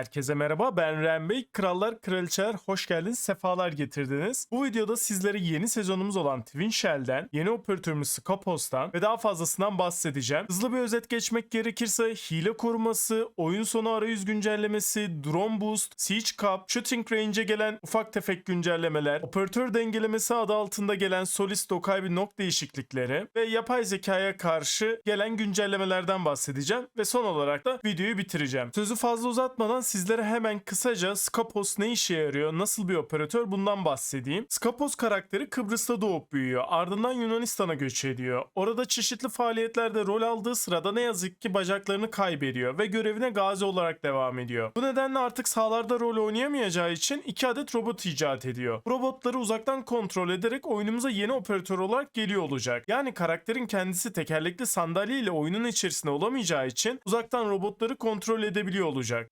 Herkese merhaba ben Ren Bey. Krallar Kraliçeler hoş geldiniz, sefalar getirdiniz. Bu videoda sizlere yeni sezonumuz olan Twin Shell'den, yeni operatörümüz Scopos'tan ve daha fazlasından bahsedeceğim. Hızlı bir özet geçmek gerekirse hile koruması, oyun sonu arayüz güncellemesi, drone boost, siege cap, shooting range'e gelen ufak tefek güncellemeler, operatör dengelemesi adı altında gelen Solis Dokai bir nok değişiklikleri ve yapay zekaya karşı gelen güncellemelerden bahsedeceğim ve son olarak da videoyu bitireceğim. Sözü fazla uzatmadan sizlere hemen kısaca Scapos ne işe yarıyor, nasıl bir operatör bundan bahsedeyim. Scapos karakteri Kıbrıs'ta doğup büyüyor. Ardından Yunanistan'a göç ediyor. Orada çeşitli faaliyetlerde rol aldığı sırada ne yazık ki bacaklarını kaybediyor ve görevine gazi olarak devam ediyor. Bu nedenle artık sahalarda rol oynayamayacağı için iki adet robot icat ediyor. Robotları uzaktan kontrol ederek oyunumuza yeni operatör olarak geliyor olacak. Yani karakterin kendisi tekerlekli sandalye ile oyunun içerisinde olamayacağı için uzaktan robotları kontrol edebiliyor olacak.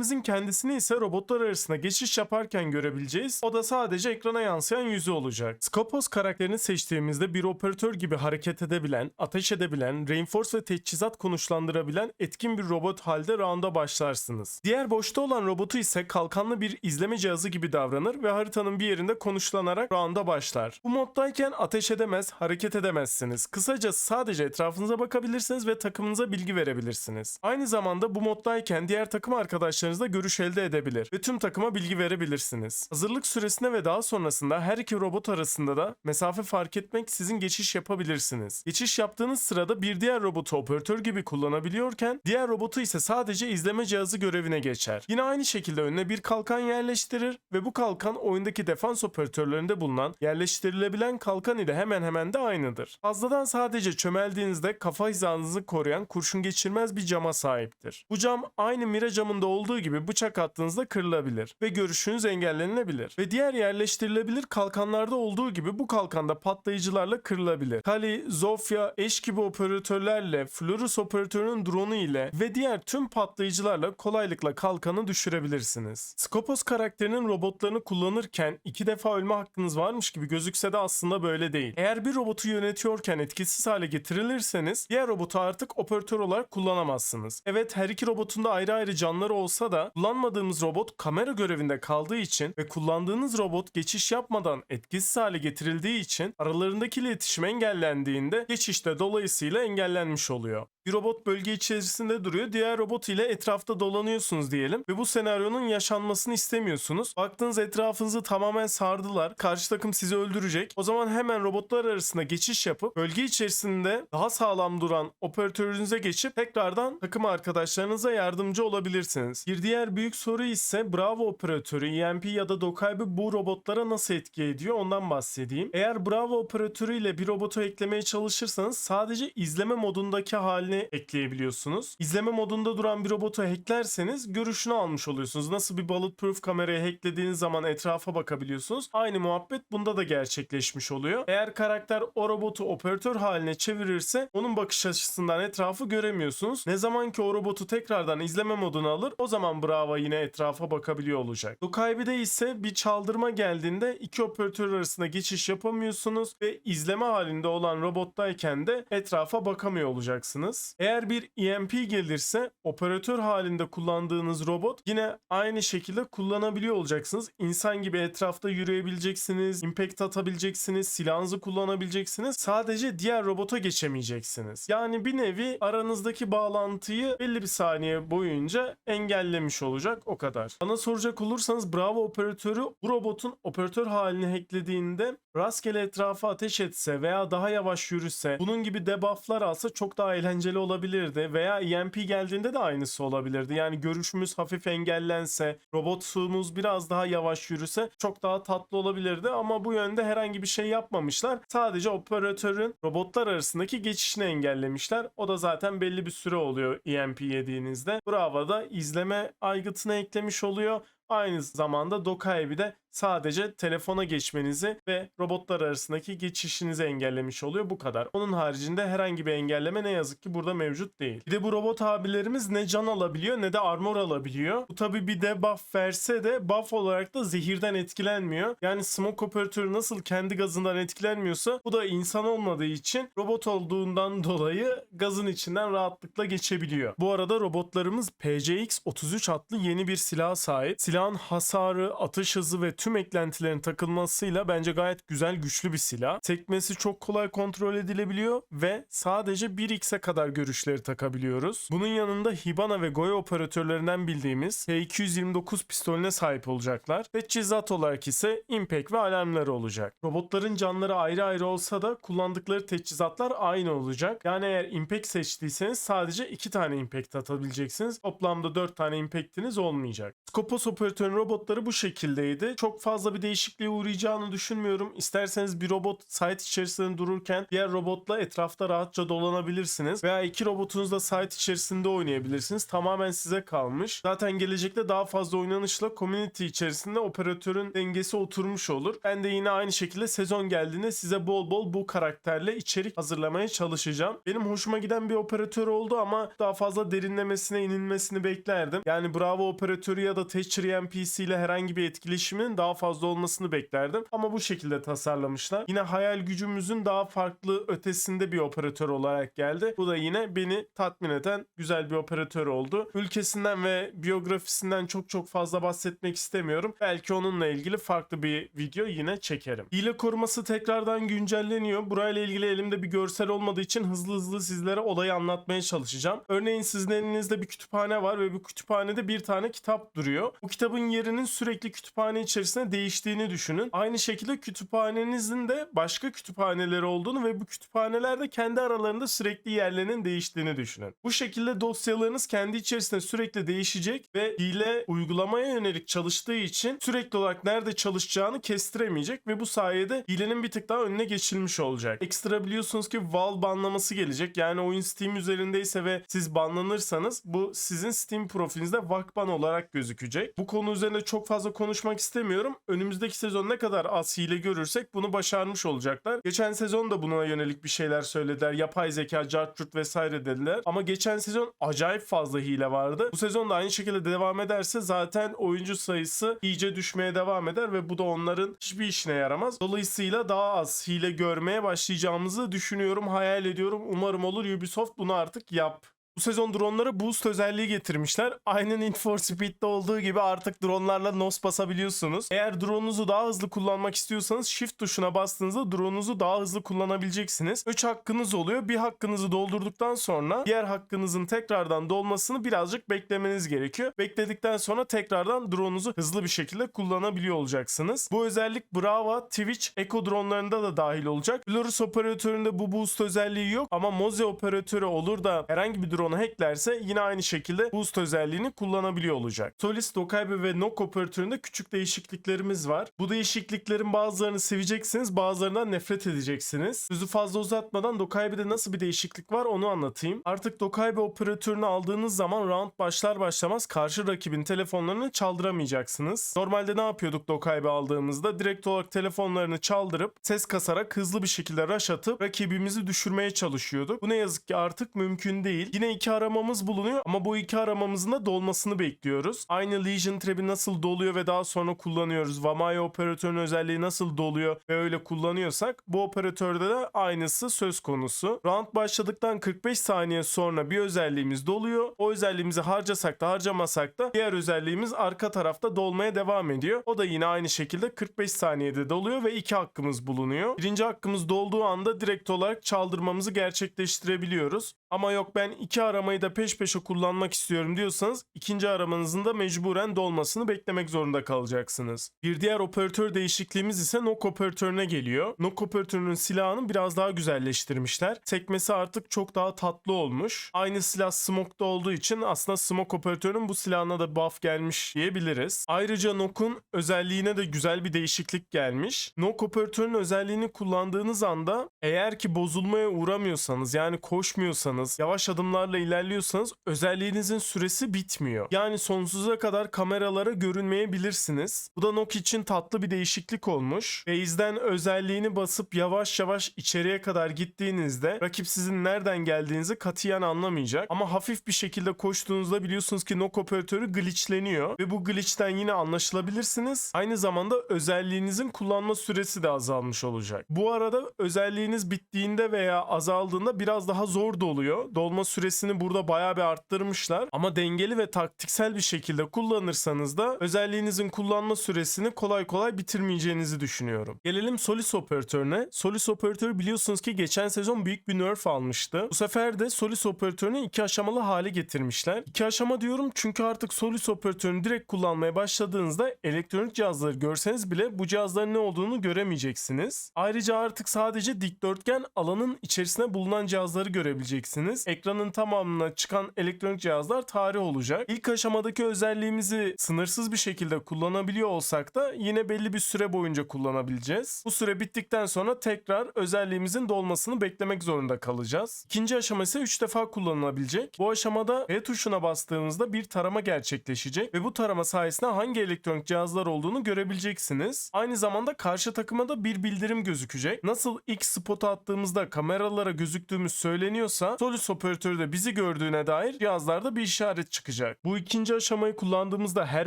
Karakterimizin kendisini ise robotlar arasında geçiş yaparken görebileceğiz. O da sadece ekrana yansıyan yüzü olacak. Scopus karakterini seçtiğimizde bir operatör gibi hareket edebilen, ateş edebilen, reinforce ve teçhizat konuşlandırabilen etkin bir robot halde rounda başlarsınız. Diğer boşta olan robotu ise kalkanlı bir izleme cihazı gibi davranır ve haritanın bir yerinde konuşlanarak rounda başlar. Bu moddayken ateş edemez, hareket edemezsiniz. Kısaca sadece etrafınıza bakabilirsiniz ve takımınıza bilgi verebilirsiniz. Aynı zamanda bu moddayken diğer takım arkadaşlarınızla görüş elde edebilir ve tüm takıma bilgi verebilirsiniz. Hazırlık süresinde ve daha sonrasında her iki robot arasında da mesafe fark etmek sizin geçiş yapabilirsiniz. Geçiş yaptığınız sırada bir diğer robotu operatör gibi kullanabiliyorken diğer robotu ise sadece izleme cihazı görevine geçer. Yine aynı şekilde önüne bir kalkan yerleştirir ve bu kalkan oyundaki defans operatörlerinde bulunan yerleştirilebilen kalkan ile hemen hemen de aynıdır. Fazladan sadece çömeldiğinizde kafa hizanızı koruyan kurşun geçirmez bir cama sahiptir. Bu cam aynı mira camında olduğu gibi bıçak attığınızda kırılabilir ve görüşünüz engellenebilir. Ve diğer yerleştirilebilir kalkanlarda olduğu gibi bu kalkanda patlayıcılarla kırılabilir. Kali, Zofia, eş gibi operatörlerle, Florus operatörünün drone'u ile ve diğer tüm patlayıcılarla kolaylıkla kalkanı düşürebilirsiniz. Skopos karakterinin robotlarını kullanırken iki defa ölme hakkınız varmış gibi gözükse de aslında böyle değil. Eğer bir robotu yönetiyorken etkisiz hale getirilirseniz diğer robotu artık operatör olarak kullanamazsınız. Evet her iki robotun da ayrı ayrı canları olsa da kullanmadığımız robot kamera görevinde kaldığı için ve kullandığınız robot geçiş yapmadan etkisiz hale getirildiği için aralarındaki iletişim engellendiğinde geçiş de dolayısıyla engellenmiş oluyor. Bir robot bölge içerisinde duruyor, diğer robot ile etrafta dolanıyorsunuz diyelim ve bu senaryonun yaşanmasını istemiyorsunuz. Baktığınız etrafınızı tamamen sardılar, karşı takım sizi öldürecek. O zaman hemen robotlar arasında geçiş yapıp bölge içerisinde daha sağlam duran operatörünüze geçip tekrardan takım arkadaşlarınıza yardımcı olabilirsiniz. Bir diğer büyük soru ise Bravo operatörü, EMP ya da Dokaibi bu robotlara nasıl etki ediyor ondan bahsedeyim. Eğer Bravo operatörü ile bir robotu eklemeye çalışırsanız sadece izleme modundaki halini ekleyebiliyorsunuz. İzleme modunda duran bir robotu hacklerseniz görüşünü almış oluyorsunuz. Nasıl bir bulletproof kameraya hacklediğiniz zaman etrafa bakabiliyorsunuz. Aynı muhabbet bunda da gerçekleşmiş oluyor. Eğer karakter o robotu operatör haline çevirirse onun bakış açısından etrafı göremiyorsunuz. Ne zaman ki o robotu tekrardan izleme moduna alır o zaman Bravo yine etrafa bakabiliyor olacak. Dokaibi'de ise bir çaldırma geldiğinde iki operatör arasında geçiş yapamıyorsunuz ve izleme halinde olan robottayken de etrafa bakamıyor olacaksınız. Eğer bir EMP gelirse operatör halinde kullandığınız robot yine aynı şekilde kullanabiliyor olacaksınız. İnsan gibi etrafta yürüyebileceksiniz, impact atabileceksiniz, silahınızı kullanabileceksiniz. Sadece diğer robota geçemeyeceksiniz. Yani bir nevi aranızdaki bağlantıyı belli bir saniye boyunca engellemiş olacak o kadar. Bana soracak olursanız Bravo operatörü bu robotun operatör halini hacklediğinde rastgele etrafa ateş etse veya daha yavaş yürüse bunun gibi debufflar alsa çok daha eğlenceli olabilirdi veya EMP geldiğinde de aynısı olabilirdi. Yani görüşümüz hafif engellense, robotumuz biraz daha yavaş yürüse çok daha tatlı olabilirdi ama bu yönde herhangi bir şey yapmamışlar. Sadece operatörün robotlar arasındaki geçişini engellemişler. O da zaten belli bir süre oluyor EMP yediğinizde. Bravo'da izleme aygıtını eklemiş oluyor. Aynı zamanda Dokaibi de sadece telefona geçmenizi ve robotlar arasındaki geçişinizi engellemiş oluyor bu kadar. Onun haricinde herhangi bir engelleme ne yazık ki burada mevcut değil. Bir de bu robot abilerimiz ne can alabiliyor ne de armor alabiliyor. Bu tabi bir debuff verse de buff olarak da zehirden etkilenmiyor. Yani smoke operatörü nasıl kendi gazından etkilenmiyorsa bu da insan olmadığı için robot olduğundan dolayı gazın içinden rahatlıkla geçebiliyor. Bu arada robotlarımız PCX-33 adlı yeni bir silaha sahip. Silahın hasarı, atış hızı ve tüm eklentilerin takılmasıyla bence gayet güzel güçlü bir silah. Sekmesi çok kolay kontrol edilebiliyor ve sadece 1x'e kadar görüşleri takabiliyoruz. Bunun yanında Hibana ve Goya operatörlerinden bildiğimiz H229 pistolüne sahip olacaklar. Teçhizat olarak ise impact ve alarmları olacak. Robotların canları ayrı ayrı olsa da kullandıkları teçhizatlar aynı olacak. Yani eğer impact seçtiyseniz sadece 2 tane impact atabileceksiniz. Toplamda 4 tane impactiniz olmayacak. Skopos operatörün robotları bu şekildeydi. Çok fazla bir değişikliğe uğrayacağını düşünmüyorum. İsterseniz bir robot site içerisinde dururken diğer robotla etrafta rahatça dolanabilirsiniz. Veya iki robotunuz da site içerisinde oynayabilirsiniz. Tamamen size kalmış. Zaten gelecekte daha fazla oynanışla community içerisinde operatörün dengesi oturmuş olur. Ben de yine aynı şekilde sezon geldiğinde size bol bol bu karakterle içerik hazırlamaya çalışacağım. Benim hoşuma giden bir operatör oldu ama daha fazla derinlemesine inilmesini beklerdim. Yani Bravo operatörü ya da Thatcher NPC ile herhangi bir etkileşimin daha fazla olmasını beklerdim. Ama bu şekilde tasarlamışlar. Yine hayal gücümüzün daha farklı ötesinde bir operatör olarak geldi. Bu da yine beni tatmin eden güzel bir operatör oldu. Ülkesinden ve biyografisinden çok çok fazla bahsetmek istemiyorum. Belki onunla ilgili farklı bir video yine çekerim. Hile koruması tekrardan güncelleniyor. Burayla ilgili elimde bir görsel olmadığı için hızlı hızlı sizlere olayı anlatmaya çalışacağım. Örneğin sizin elinizde bir kütüphane var ve bu kütüphanede bir tane kitap duruyor. Bu kitabın yerinin sürekli kütüphane içerisinde değiştiğini düşünün. Aynı şekilde kütüphanenizin de başka kütüphaneleri olduğunu ve bu kütüphanelerde kendi aralarında sürekli yerlerinin değiştiğini düşünün. Bu şekilde dosyalarınız kendi içerisinde sürekli değişecek ve hile uygulamaya yönelik çalıştığı için sürekli olarak nerede çalışacağını kestiremeyecek ve bu sayede hilenin bir tık daha önüne geçilmiş olacak. Ekstra biliyorsunuz ki Valve banlaması gelecek. Yani oyun Steam üzerindeyse ve siz banlanırsanız bu sizin Steam profilinizde vakban olarak gözükecek. Bu konu üzerinde çok fazla konuşmak istemiyorum. Önümüzdeki sezon ne kadar az hile görürsek bunu başarmış olacaklar. Geçen sezon da buna yönelik bir şeyler söylediler. Yapay zeka, cartçurt vesaire dediler. Ama geçen sezon acayip fazla hile vardı. Bu sezon da aynı şekilde devam ederse zaten oyuncu sayısı iyice düşmeye devam eder ve bu da onların hiçbir işine yaramaz. Dolayısıyla daha az hile görmeye başlayacağımızı düşünüyorum, hayal ediyorum. Umarım olur Ubisoft bunu artık yap. Bu sezon dronlara boost özelliği getirmişler. Aynen Need for Speed'de olduğu gibi artık dronlarla nos basabiliyorsunuz. Eğer drone'unuzu daha hızlı kullanmak istiyorsanız shift tuşuna bastığınızda drone'unuzu daha hızlı kullanabileceksiniz. 3 hakkınız oluyor. Bir hakkınızı doldurduktan sonra diğer hakkınızın tekrardan dolmasını birazcık beklemeniz gerekiyor. Bekledikten sonra tekrardan drone'unuzu hızlı bir şekilde kullanabiliyor olacaksınız. Bu özellik Brava, Twitch, Echo dronlarında da dahil olacak. Florus operatöründe bu boost özelliği yok ama Moze operatörü olur da herhangi bir drone'u hacklerse yine aynı şekilde boost özelliğini kullanabiliyor olacak. Solis, Dokaibe ve Nok operatöründe küçük değişikliklerimiz var. Bu değişikliklerin bazılarını seveceksiniz, bazılarından nefret edeceksiniz. Sözü fazla uzatmadan Dokaibe'de nasıl bir değişiklik var onu anlatayım. Artık Dokaibe operatörünü aldığınız zaman round başlar başlamaz karşı rakibin telefonlarını çaldıramayacaksınız. Normalde ne yapıyorduk Dokaibe aldığımızda? Direkt olarak telefonlarını çaldırıp ses kasarak hızlı bir şekilde rush atıp rakibimizi düşürmeye çalışıyorduk. Bu ne yazık ki artık mümkün değil. Yine iki aramamız bulunuyor ama bu iki aramamızın da dolmasını bekliyoruz. Aynı Legion Trap'i nasıl doluyor ve daha sonra kullanıyoruz. Vamaya operatörün özelliği nasıl doluyor ve öyle kullanıyorsak bu operatörde de aynısı söz konusu. Round başladıktan 45 saniye sonra bir özelliğimiz doluyor. O özelliğimizi harcasak da harcamasak da diğer özelliğimiz arka tarafta dolmaya devam ediyor. O da yine aynı şekilde 45 saniyede doluyor ve iki hakkımız bulunuyor. Birinci hakkımız dolduğu anda direkt olarak çaldırmamızı gerçekleştirebiliyoruz. Ama yok ben iki aramayı da peş peşe kullanmak istiyorum diyorsanız ikinci aramanızın da mecburen dolmasını beklemek zorunda kalacaksınız. Bir diğer operatör değişikliğimiz ise Nok operatörüne geliyor. Nok operatörünün silahını biraz daha güzelleştirmişler. Sekmesi artık çok daha tatlı olmuş. Aynı silah Smoke'da olduğu için aslında Smoke operatörünün bu silahına da buff gelmiş diyebiliriz. Ayrıca Nok'un özelliğine de güzel bir değişiklik gelmiş. Nok operatörünün özelliğini kullandığınız anda eğer ki bozulmaya uğramıyorsanız yani koşmuyorsanız yavaş adımlarla kameralarla ilerliyorsanız özelliğinizin süresi bitmiyor. Yani sonsuza kadar kameralara görünmeyebilirsiniz. Bu da Nokia için tatlı bir değişiklik olmuş. Base'den özelliğini basıp yavaş yavaş içeriye kadar gittiğinizde rakip sizin nereden geldiğinizi katiyen anlamayacak. Ama hafif bir şekilde koştuğunuzda biliyorsunuz ki Nokia operatörü glitchleniyor ve bu glitch'ten yine anlaşılabilirsiniz. Aynı zamanda özelliğinizin kullanma süresi de azalmış olacak. Bu arada özelliğiniz bittiğinde veya azaldığında biraz daha zor doluyor. Dolma süresini burada bayağı bir arttırmışlar. Ama dengeli ve taktiksel bir şekilde kullanırsanız da özelliğinizin kullanma süresini kolay kolay bitirmeyeceğinizi düşünüyorum. Gelelim Solis operatörüne. Solis operatörü biliyorsunuz ki geçen sezon büyük bir nerf almıştı. Bu sefer de Solis operatörünü iki aşamalı hale getirmişler. İki aşama diyorum çünkü artık Solis operatörünü direkt kullanmaya başladığınızda elektronik cihazları görseniz bile bu cihazların ne olduğunu göremeyeceksiniz. Ayrıca artık sadece dikdörtgen alanın içerisinde bulunan cihazları görebileceksiniz. Ekranın tamamına çıkan elektronik cihazlar tarih olacak. İlk aşamadaki özelliğimizi sınırsız bir şekilde kullanabiliyor olsak da yine belli bir süre boyunca kullanabileceğiz. Bu süre bittikten sonra tekrar özelliğimizin dolmasını beklemek zorunda kalacağız. İkinci aşama ise 3 defa kullanılabilecek. Bu aşamada E tuşuna bastığımızda bir tarama gerçekleşecek ve bu tarama sayesinde hangi elektronik cihazlar olduğunu görebileceksiniz. Aynı zamanda karşı takıma da bir bildirim gözükecek. Nasıl X spotu attığımızda kameralara gözüktüğümüz söyleniyorsa Solus operatörü de bizi gördüğüne dair cihazlarda bir işaret çıkacak. Bu ikinci aşamayı kullandığımızda her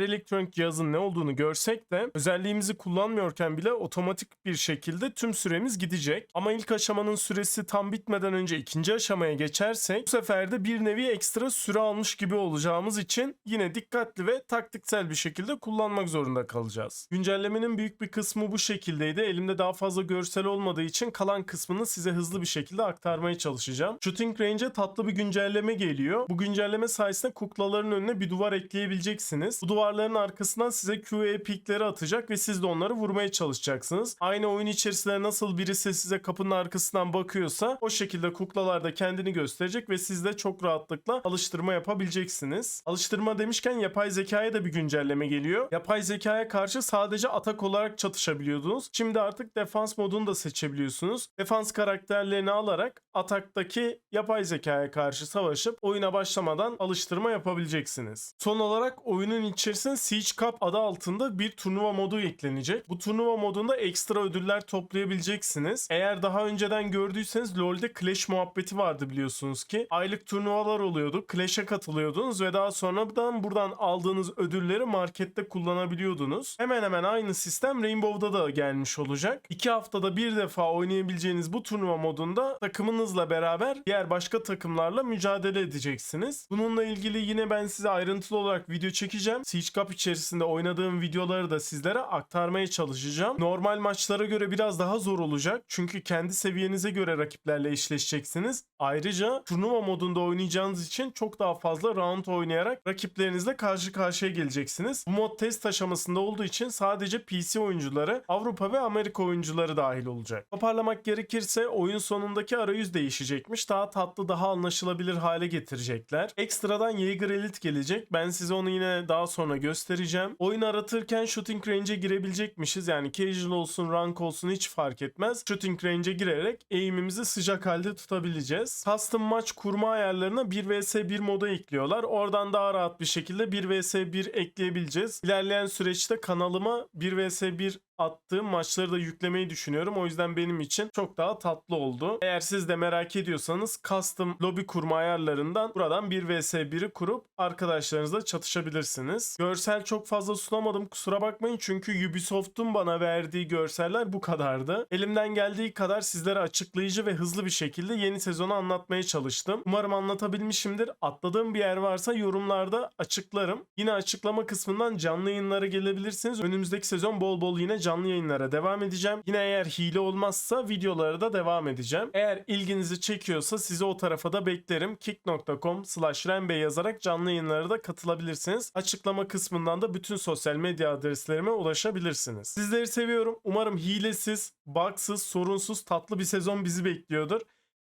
elektronik cihazın ne olduğunu görsek de özelliğimizi kullanmıyorken bile otomatik bir şekilde tüm süremiz gidecek. Ama ilk aşamanın süresi tam bitmeden önce ikinci aşamaya geçersek bu sefer de bir nevi ekstra süre almış gibi olacağımız için yine dikkatli ve taktiksel bir şekilde kullanmak zorunda kalacağız. Güncellemenin büyük bir kısmı bu şekildeydi. Elimde daha fazla görsel olmadığı için kalan kısmını size hızlı bir şekilde aktarmaya çalışacağım. Shooting Range'e tatlı bir güncelleme geliyor. Bu güncelleme sayesinde kuklaların önüne bir duvar ekleyebileceksiniz. Bu duvarların arkasından size QA pikleri atacak ve siz de onları vurmaya çalışacaksınız. Aynı oyun içerisinde nasıl birisi size kapının arkasından bakıyorsa o şekilde kuklalar da kendini gösterecek ve siz de çok rahatlıkla alıştırma yapabileceksiniz. Alıştırma demişken yapay zekaya da bir güncelleme geliyor. Yapay zekaya karşı sadece atak olarak çatışabiliyordunuz. Şimdi artık defans modunu da seçebiliyorsunuz. Defans karakterlerini alarak ataktaki yapay zekaya karşı savaşıp oyuna başlamadan alıştırma yapabileceksiniz. Son olarak oyunun içerisine Siege Cup adı altında bir turnuva modu eklenecek. Bu turnuva modunda ekstra ödüller toplayabileceksiniz. Eğer daha önceden gördüyseniz LoL'de Clash muhabbeti vardı biliyorsunuz ki. Aylık turnuvalar oluyordu. Clash'e katılıyordunuz ve daha sonradan buradan aldığınız ödülleri markette kullanabiliyordunuz. Hemen hemen aynı sistem Rainbow'da da gelmiş olacak. İki haftada bir defa oynayabileceğiniz bu turnuva modunda takımınızla beraber diğer başka takımlarla mücadele edeceksiniz. Bununla ilgili yine ben size ayrıntılı olarak video çekeceğim. Siege Cup içerisinde oynadığım videoları da sizlere aktarmaya çalışacağım. Normal maçlara göre biraz daha zor olacak. Çünkü kendi seviyenize göre rakiplerle eşleşeceksiniz. Ayrıca turnuva modunda oynayacağınız için çok daha fazla round oynayarak rakiplerinizle karşı karşıya geleceksiniz. Bu mod test aşamasında olduğu için sadece PC oyuncuları, Avrupa ve Amerika oyuncuları dahil olacak. Toparlamak gerekirse oyun sonundaki arayüz değişecekmiş. Daha tatlı, daha anlaşılabilir hale getirecekler. Ekstradan Jaeger Elite gelecek. Ben size onu yine daha sonra göstereceğim. Oyun aratırken Shooting Range'e girebilecekmişiz. Yani casual olsun, rank olsun hiç fark etmez. Shooting Range'e girerek eğimimizi sıcak halde tutabileceğiz. Custom maç kurma ayarlarına 1 vs 1 moda ekliyorlar. Oradan daha rahat bir şekilde 1 vs 1 ekleyebileceğiz. İlerleyen süreçte kanalıma 1 vs 1 attığım maçları da yüklemeyi düşünüyorum. O yüzden benim için çok daha tatlı oldu. Eğer siz de merak ediyorsanız custom lobi kurma ayarlarından buradan 1 vs 1'i kurup arkadaşlarınızla çatışabilirsiniz. Görsel çok fazla sunamadım kusura bakmayın çünkü Ubisoft'un bana verdiği görseller bu kadardı. Elimden geldiği kadar sizlere açıklayıcı ve hızlı bir şekilde yeni sezonu anlatmaya çalıştım. Umarım anlatabilmişimdir. Atladığım bir yer varsa yorumlarda açıklarım. Yine açıklama kısmından canlı yayınlara gelebilirsiniz. Önümüzdeki sezon bol bol yine canlı yayınlara devam edeceğim. Yine eğer hile olmazsa videolara da devam edeceğim. Eğer ilginizi çekiyorsa sizi o tarafa da beklerim. kick.com slash yazarak canlı yayınlara da katılabilirsiniz. Açıklama kısmından da bütün sosyal medya adreslerime ulaşabilirsiniz. Sizleri seviyorum. Umarım hilesiz, bugsız, sorunsuz tatlı bir sezon bizi bekliyordur.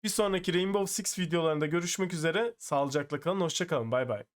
Bir sonraki Rainbow Six videolarında görüşmek üzere. Sağlıcakla kalın. Hoşçakalın. Bay bay.